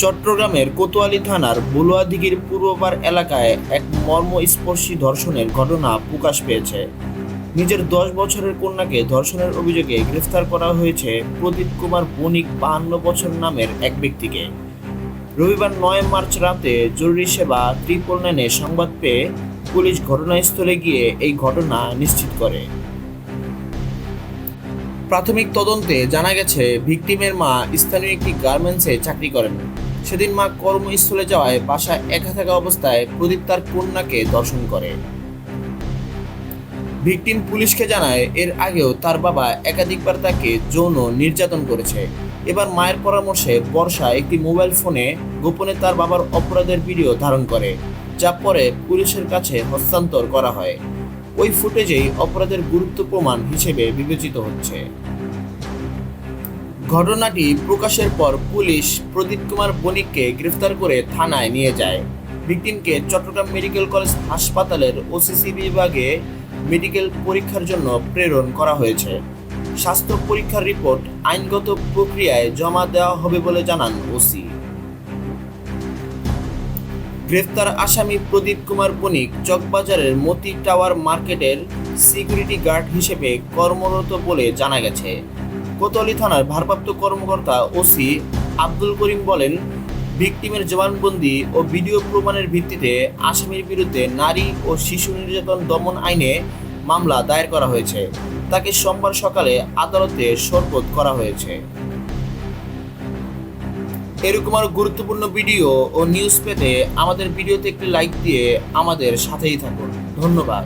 চট্টগ্রামের কোতোয়ালি থানার বলুয়াদিঘির পূর্বপাড় এলাকায় এক মর্মস্পর্শী ধর্ষণের ঘটনা প্রকাশ পেয়েছে। নিজের দশ বছরের কন্যাকে ধর্ষণের অভিযোগে গ্রেফতার করা হয়েছে প্রদীপ কুমার বণিক বাহান্ন বছর নামের এক ব্যক্তিকে। রবিবার নয় মার্চ রাতে জরুরি সেবা ত্রিপল সংবাদ পেয়ে পুলিশ ঘটনাস্থলে গিয়ে এই ঘটনা নিশ্চিত করে। প্রাথমিক তদন্তে জানা গেছে, ভিকটিমের মা স্থানীয় একটি গার্মেন্টসে চাকরি করেন। সেদিন মা কর্মস্থলে যাওয়ায় বাসায় একা থাকা অবস্থায় প্রদীপ তার কন্যাকে দর্শন করে। ভিকটিম পুলিশকে জানায়, এর আগেও তার বাবা একাধিকবার তাকে যৌন নির্যাতন করেছে। এবার মায়ের পরামর্শে বর্ষা একটি মোবাইল ফোনে গোপনে তার বাবার অপরাধের ভিডিও ধারণ করে, যা পরে পুলিশের কাছে হস্তান্তর করা হয়। ওই ফুটেজেই অপরাধের গুরুত্ব প্রমাণ হিসেবে বিবেচিত হচ্ছে। ঘটনাটি প্রকাশের পর পুলিশ প্রদীপ কুমার বণিককে গ্রেফতার করে থানায় নিয়ে যায়। ভিকটিমকে চট্টগ্রাম মেডিকেল কলেজ হাসপাতালের ওসিসি বিভাগে মেডিকেল পরীক্ষার জন্য প্রেরণ করা হয়েছে। স্বাস্থ্য পরীক্ষার রিপোর্ট আইনগত প্রক্রিয়ায় জমা দেওয়া হবে বলে জানান ওসি গ্রেফতার আসামি প্রদীপ কুমার বণিক চকবাজারের মতি টাওয়ার মার্কেটের সিকিউরিটি গার্ড হিসেবে কর্মরত বলে জানা গেছে। কোতোয়ালি থানার ভারপ্রাপ্ত কর্মকর্তা ওসি আব্দুল করিম বলেন, ভিকটিমের জবানবন্দি ও ভিডিও প্রমাণের ভিত্তিতে আসামির বিরুদ্ধে নারী ও শিশু নির্যাতন দমন আইনে মামলা দায়ের করা হয়েছে। তাকে সোমবার সকালে আদালতে সোরপোত করা হয়েছে। এরকম আরও গুরুত্বপূর্ণ ভিডিও ও নিউজ পেতে আমাদের ভিডিওতে একটি লাইক দিয়ে আমাদের সাথেই থাকুন। ধন্যবাদ।